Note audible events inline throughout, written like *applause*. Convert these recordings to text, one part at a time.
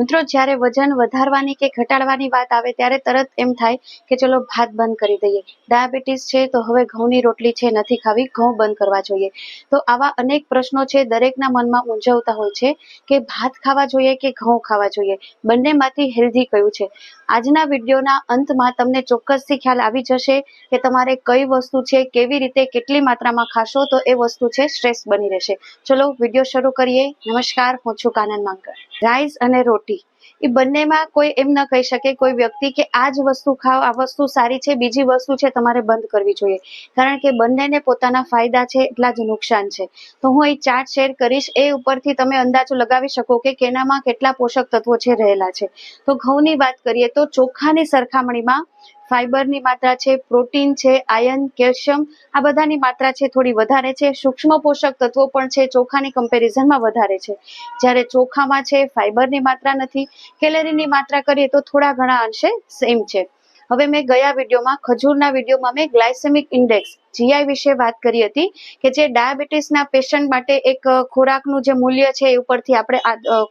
મિત્રો, જ્યારે વજન વધારવાની કે ઘટાડવાની વાત આવે ત્યારે તરત એમ થાય કે ચલો ભાત બંધ કરી દઈએ. ડાયાબિટીસ છે તો હવે ઘઉંની રોટલી છે, નથી ખાવી, ઘઉં બંધ કરવા જોઈએ. તો આવા અનેક પ્રશ્નો છે દરેકના મનમાં મૂંઝવતા હોય છે કે ભાત ખાવા જોઈએ કે ઘઉં ખાવા જોઈએ? બંનેમાંથી હેલ્ધી કયું છે? આજના વિડીયોના અંતમાં તમને ચોક્કસથી ખ્યાલ આવી જશે કે તમારે કઈ વસ્તુ છે, કેવી રીતે કેટલી માત્રામાં ખાશો તો એ વસ્તુ છે શ્રેષ્ઠ બની રહેશે. ચલો વીડિયો શરૂ કરીએ. નમસ્કાર, હું છું કાનન માંકર રાઈસ અને રોટી એ બંનેમાં કોઈ એમ ન કહી શકે કોઈ વ્યક્તિ કે આ જ વસ્તુ ખાઓ, આ વસ્તુ સારી છે, બીજી વસ્તુ છે, તમારે બંધ કરવી જોઈએ. કારણ કે બંનેને પોતાના ફાયદા છે, એટલા જ નુકસાન છે. તો હું એ ચાર્ટ શેર કરીશ, એ ઉપરથી તમે અંદાજો લગાવી શકો કે કેનામાં કેટલા પોષક તત્વો છે રહેલા છે. તો ઘઉંની વાત કરીએ તો ચોખાની સરખામણીમાં ફાઈબરની માત્રા છે, પ્રોટીન છે આયર્ન કેલ્શિયમ, આ બધાની માત્રા છે થોડી વધારે છે. સૂક્ષ્મ પોષક તત્વો પણ છે, ચોખાની કમ્પેરિઝનમાં વધારે છે. જ્યારે ચોખામાં છે, ફાઈબરની માત્રા નથી. કેલેરીની માત્રા કરીએ તો થોડા ઘણા અંશે સેમ છે. હવે મેં ગયા વિડીયોમાં, ખજૂરના વિડીયોમાં મેં ગ્લાયસેમિક ઇન્ડેક્સ, જીઆઈ વિશે વાત કરી હતી કે જે ડાયાબિટીસના પેશન્ટ માટે એક ખોરાકનું જે મૂલ્ય છે એ ઉપરથી આપણે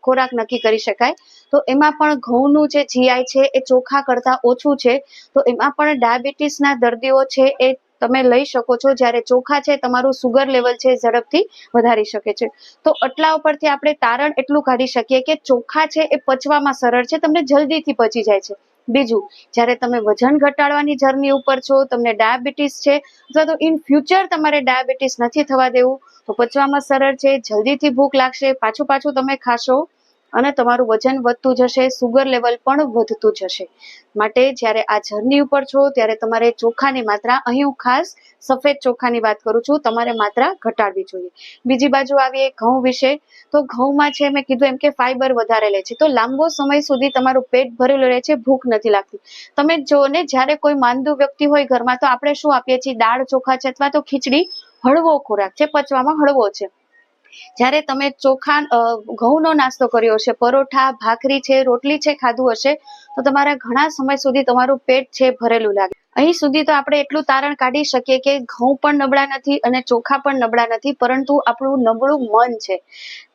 ખોરાક નક્કી કરી શકાય. તો એમાં પણ ઘઉંનું જે જીઆઈ છે, એ ચોખા કરતાં ઓછું છે. તો એમાં પણ ડાયાબિટીસના દર્દીઓ છે, એ તમે લઈ શકો છો. જ્યારે ચોખા છે, તમારું સુગર લેવલ છે ઝડપથી વધારી શકે છે. તો અટલા ઉપરથી આપણે તારણ એટલું કાઢી શકીએ કે ચોખા છે, એ પચવામાં સરળ છે, તમને જલ્દીથી પચી જાય છે. બીજું, જ્યારે તમે વજન ઘટાડવાની જર્ની ઉપર છો, તમને ડાયાબિટીસ છે, અથવા તો ઇન ફ્યુચર તમારે ડાયાબિટીસ નથી થવા દેવું, તો પચવામાં સરળ છે, જલ્દીથી ભૂખ લાગશે, પાછું પાછું તમે ખાશો. અને તમારું વજન વધતું જશે સુગર લેવલ પણ વધતું જશે. માટે જ્યારે આ જર્ની ઉપર છો, ત્યારે તમારે ચોખાની માત્રા, અહીં હું ખાસ સફેદ ચોખાની વાત કરું છું, તમારે માત્રા ઘટાડવી જોઈએ. બીજી બાજુ આવીએ ઘઉં વિશે. તો ઘઉંમાં છે, મેં કીધું એમ કે ફાઈબર વધારે લે છે. તો લાંબો સમય સુધી તમારું પેટ ભરેલું રહે છે, ભૂખ નથી લાગતી. તમે જો ને, જ્યારે કોઈ માંદુ વ્યક્તિ હોય ઘરમાં, તો આપણે શું આપીએ છીએ? દાળ ચોખા છે અથવા તો ખીચડી, હળવો ખોરાક છે, પચવામાં હળવો છે. જ્યારે તમે ચોખા ઘઉંનો નાસ્તો કર્યો હશે, પરોઠા, ભાખરી છે, રોટલી છે, ખાધું હશે, તો તમારા ઘણા સમય સુધી તમારું પેટ છે, ભરેલું લાગે. અહીં સુધી તો આપણે એટલું તારણ કાઢી શકીએ કે ઘઉં પણ નબળા નથી અને ચોખા પણ નબળા નથી, પરંતુ આપણું નબળું મન છે.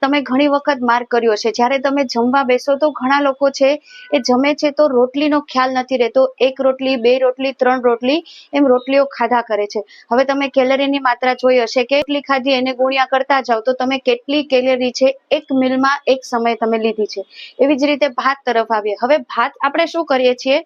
તમે ઘણી વખત માર્ક કર્યો છે. જ્યારે તમે જમવા બેસો તો ઘણા લોકો છે એ જમે છે તો રોટલીનો ખ્યાલ નથી રહેતો. એક રોટલી, બે રોટલી, ત્રણ રોટલી એમ રોટલીઓ ખાધા કરે છે. હવે તમે કેલરીની માત્રા જોઈ હશે. કે કેટલી ખાધી એને ગુણ્યા કરતા જાઓ તો તમે કેટલી કેલરી છે એક મિલમાં એક સમયે તમે લીધી છે. એવી જ રીતે ભાત તરફ આવીએ. હવે ભાત આપણે શું કરીએ છીએ?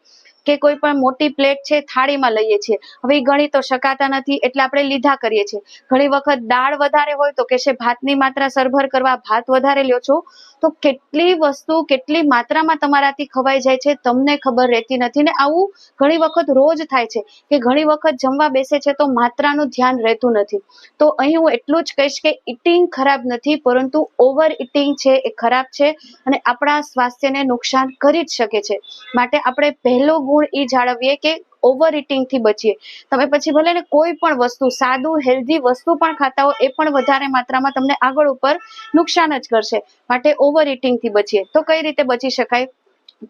કે કોઈ પણ મોટી પ્લેટ છે, થાળીમાં લઈએ છીએ. હવે એ ગણી તો શકાતા નથી, એટલે આપણે લીધા કરીએ છીએ. ઘણી વખત દાળ વધારે હોય તો કહેશે, ભાતની માત્રા સરભર કરવા ભાત વધારે લ્યો છો. તો કેટલી વસ્તુ, કેટલી માત્રામાં તમારાથી ખવાઈ જાય છે, તમને ખબર રહેતી નથી. ને આવું ઘણી વખત રોજ થાય છે, કે ઘણી વખત જમવા બેસે છે તો માત્રાનું ધ્યાન રહેતું નથી. તો અહીં હું એટલું જ કહીશ કે ઇટિંગ ખરાબ નથી, પરંતુ ઓવર ઇટિંગ છે એ ખરાબ છે અને આપણા સ્વાસ્થ્યને નુકસાન કરી જ શકે છે. માટે આપણે પહેલો ગુણ એ જાળવીએ કે ઓવરથી બચીએ. તમે પછી ભલે ને કોઈ પણ વસ્તુ, સાદું હેલ્ધી વસ્તુ પણ ખાતા હો, એ પણ વધારે માત્રામાં તમને આગળ ઉપર નુકસાન જ કરશે. માટે ઓવરથી બચીએ. તો કઈ રીતે બચી શકાય?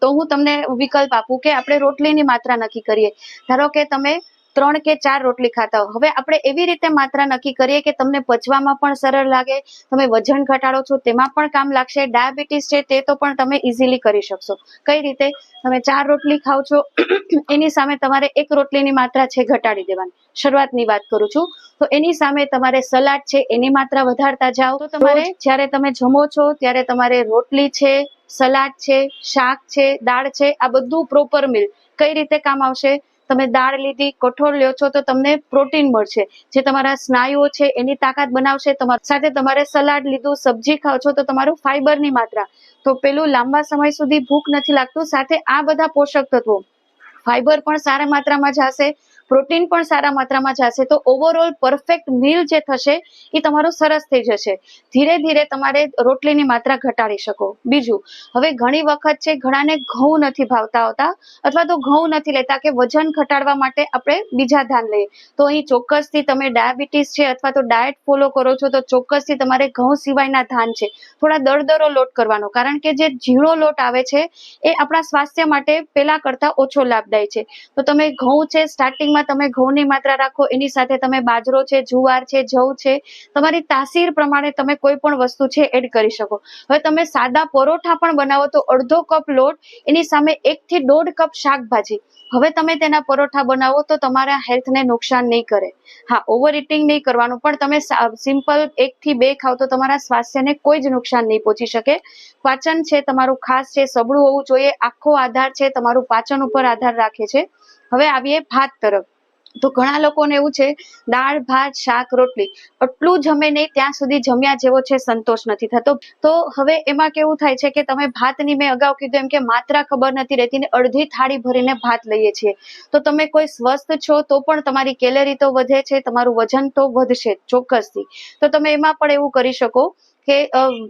તો હું તમને વિકલ્પ આપું કે આપણે રોટલીની માત્રા નક્કી કરીએ. ધારો કે તમે ત્રણ કે ચાર રોટલી ખાતા હો હવે આપણે એવી રીતે માત્રા નક્કી કરીએ કે તમને પચવામાં પણ સરળ લાગે તમે વજન ઘટાડો છો તેમાં પણ કામ લાગશે ડાયાબિટીસ છે તે તો પણ તમે ઇઝીલી કરી શકશો. કઈ રીતે? તમે ચાર રોટલી ખાવ છો *clears throat* એની સામે તમારે એક રોટલીની માત્રા છે ઘટાડી દેવાની. શરૂઆતની વાત કરું છું. તો એની સામે તમારે સલાડ છે એની માત્રા વધારતા જાઓ. તો તમારે જ્યારે તમે જમો છો ત્યારે તમારે રોટલી છે સલાડ છે શાક છે દાળ છે આ બધું પ્રોપર મિલ કઈ રીતે કામ આવશે? તમે દાળ લીધી, કઠોળ લ્યો છો, તો તમને પ્રોટીન મળશે. જે તમારા સ્નાયુઓ છે, એની તાકાત બનાવશે. તમારી સાથે તમારે સલાડ લીધું, સબ્જી ખાઓ છો, તો તમારું ફાઈબરની માત્રા. તો પેલું લાંબા સમય સુધી ભૂખ નથી લાગતું. સાથે આ બધા પોષક તત્વો. ફાઈબર પણ સારા માત્રામાં જશે પ્રોટીન પણ સારા માત્રામાં જશે તો ઓવરઓલ પરફેક્ટ મીલ જે થશે એ તમારું સરસ થઈ જશે. ધીરે ધીરે તમારે રોટલીની માત્રા ઘટાડી શકો. બીજું, હવે ઘણી વખત છે ઘણાને ઘઉં નથી ભાવતા હોતા અથવા તો ઘઉં નથી લેતા કે વજન ઘટાડવા માટે આપણે બીજા ધાન લઈએ. તો અહીં ચોક્કસથી તમે ડાયાબિટીસ છે અથવા તો ડાયટ ફોલો કરો છો તો ચોક્કસથી તમારે ઘઉં સિવાયના ધાન છે. થોડા દરદરો લોટ કરવાનો. કારણ કે જે ઝીણો લોટ આવે છે એ આપણા સ્વાસ્થ્ય માટે પહેલા કરતા ઓછો લાભદાયી છે. તો તમે ઘઉં છે સ્ટાર્ટિંગમાં રોટલીમાં તમે ઘઉંની માત્રા રાખો, એની સાથે તમે બાજરો છે, જુવાર છે, જવ છે, તમારી તાસીર પ્રમાણે તમે કોઈ પણ વસ્તુ છે એડ કરી શકો. હવે તમે સાદા પરોઠા પણ બનાવો તો અડધો કપ લોટ, એની સામે એક થી દોઢ કપ શાકભાજી. હવે તમે તેના પરોઠા બનાવો તો તમારા હેલ્થને નુકસાન નહીં કરે. હા ઓવર ઇટિંગ નહીં કરવાનું, પણ તમે સિમ્પલ એક થી બે ખાવ તો તમારા સ્વાસ્થ્યને કોઈ જ નુકસાન નહીં પહોંચી શકે. પાચન છે તમારું ખાસ છે, સબળું હોવું જોઈએ, આખો આધાર છે, તમારું પાચન ઉપર આધાર રાખે છે. હવે આવીએ ભાત તરફ. તો ઘણા લોકોને એવું છે, દાળ, ભાત, શાક, રોટલી એટલું જમે નહીં, ત્યાં સુધી જમ્યા જેવો છે, સંતોષ નથી થતો. તો હવે એમાં કેવું થાય છે કે તમે ભાતની મેં અગાઉ કીધું એમ કે માત્રા ખબર નથી રહેતી ને અડધી થાળી ભરીને ભાત લઈએ છીએ. તો તમે કોઈ સ્વસ્થ છો તો પણ તમારી કેલેરી તો વધે છે, તમારું વજન તો વધશે ચોક્કસથી. તો તમે એમાં પણ એવું કરી શકો કે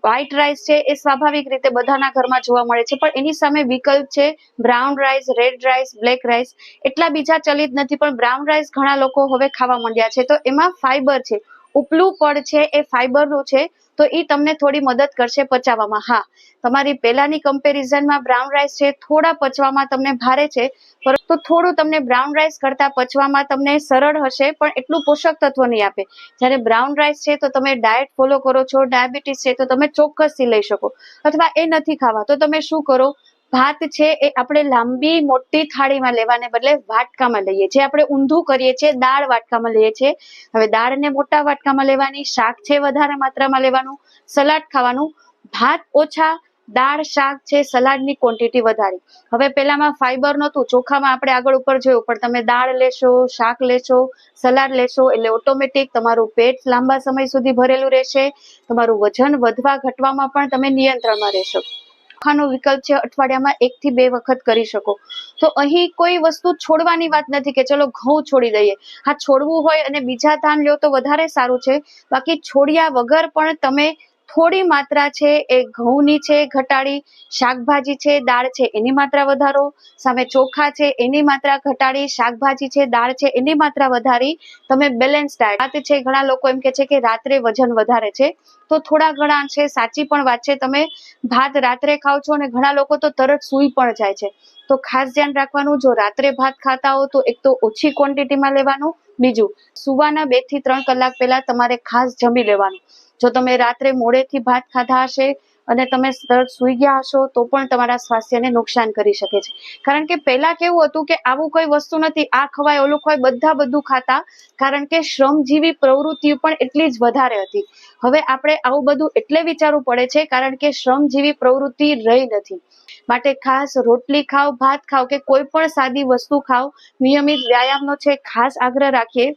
વ્હાઈટ રાઈસ છે એ સ્વાભાવિક રીતે બધાના ઘરમાં જોવા મળે છે. પણ એની સામે વિકલ્પ છે brown rice red rice black rice એટલા બીજા ચલિત નથી, પણ બ્રાઉન રાઈસ ઘણા લોકો હવે ખાવા માંડ્યા છે. તો એમાં ફાઈબર છે. ઉપલું પડ છે એ ફાઈબરનું છે, તો એ તમને થોડી મદદ કરશે પચાવવામાં. હા, તમારી પહેલાની કમ્પેરિઝનમાં બ્રાઉન રાઈસ છે થોડા પચવામાં તમને ભારે છે, પરંતુ થોડું તમને બ્રાઉન રાઈસ કરતા પચવામાં તમને સરળ હશે, પણ એટલું પોષક તત્વ નહીં આપે. જ્યારે બ્રાઉન રાઈસ છે, તો તમે ડાયટ ફોલો કરો છો ડાયાબિટીસ છે, તો તમે ચોક્કસથી લઈ શકો. અથવા એ નથી ખાવા, તો તમે શું કરો? ભાત છે એ આપણે લાંબી, મોટી થાળીમાં લેવાને બદલે વાટકામાં લઈએ છીએ. આપણે ઊંધું કરીએ છીએ, દાળ વાટકામાં લઈએ છીએ. હવે દાળને મોટા વાટકામાં લેવાની, શાક છે વધારે માત્રામાં લેવાનું, સલાડ ખાવાનું. ભાત ઓછા, દાળ, શાક છે, સલાડની ક્વોન્ટિટી વધારી. હવે પેલામાં ફાઈબર નહોતું, ચોખામાં આપણે આગળ ઉપર જોયું, પણ તમે દાળ લેશો, શાક લેશો, સલાડ લેશો, એટલે ઓટોમેટિક તમારું પેટ લાંબા સમય સુધી ભરેલું રહેશે. તમારું વજન વધવા, ઘટવામાં પણ તમે નિયંત્રણમાં રહેશો. ચોખાનો વિકલ્પ છે, અઠવાડિયામાં એક થી બે વખત કરી શકો. તો અહીં કોઈ વસ્તુ છોડવાની વાત નથી કે ચલો ઘઉં છોડી દઈએ. હા, છોડવું હોય અને બીજા ધાન લ્યો તો વધારે સારું છે. બાકી છોડ્યા વગર પણ તમે થોડી માત્રા છે, એ ઘઉંની છે, ઘટાડી, શાકભાજી છે, દાળ છે, એની માત્રા વધારો. સામે ચોખા છે, એની માત્રા ઘટાડી, શાકભાજી છે, દાળ છે, એની માત્રા વધારી. તમે બેલેન્સ ડાયટ વાત છે, ઘણા લોકો એમ કે છે કે રાત્રે વજન વધારે છે. તો થોડા ઘણા છે, સાચી પણ વાત છે, તમે ભાત રાત્રે ખાવ છો અને ઘણા લોકો તો તરત સૂઈ પણ જાય છે. તો ખાસ ધ્યાન રાખવાનું, જો રાત્રે ભાત ખાતા હો, તો એક તો ઓછી ક્વોન્ટિટીમાં લેવાનું. બીજું, સુવાના બેથી ત્રણ કલાક પહેલા તમારે ખાસ જમી લેવાનું. જો તમે રાત્રે મોડેથી ભાત ખાધા હશે અને તમે તરત સૂઈ ગયા હશો, તો પણ તમારા સ્વાસ્થ્યને નુકસાન કરી શકે છે. કારણ કે પહેલા કેવું હતું કે આવું કોઈ વસ્તુ નથી, આ ખવાય, ઓલું ખવાય, બધા બધું ખાતા. કારણ કે શ્રમજીવી પ્રવૃત્તિ પણ એટલી જ વધારે હતી. હવે આપણે આવું બધું એટલે વિચારવું પડે છે, કારણ કે શ્રમજીવી પ્રવૃત્તિ રહી નથી. માટે ખાસ રોટલી ખાઓ ભાત ખાઓ કે કોઈ પણ સાદી વસ્તુ ખાઓ નિયમિત વ્યાયામનો છે, ખાસ આગ્રહ રાખીએ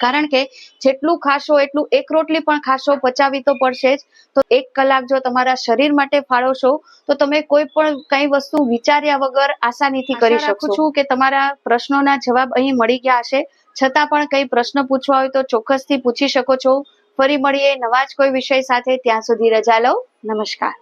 કારણ કે જેટલું ખાશો એટલું એક રોટલી પણ ખાશો પચાવી તો પડશે જ. તો એક કલાક જો તમારા શરીર માટે ફાળવશો તો તમે કોઈ પણ કઈ વસ્તુ વિચાર્યા વગર આસાનીથી કરી શકું છું કે તમારા પ્રશ્નોના જવાબ અહીં મળી ગયા હશે. છતાં પણ કઈ પ્રશ્ન પૂછવા હોય તો ચોક્કસથી પૂછી શકો છો. ફરી મળીએ નવા જ કોઈ વિષય સાથે. ત્યાં સુધી રજા લઉં નમસ્કાર.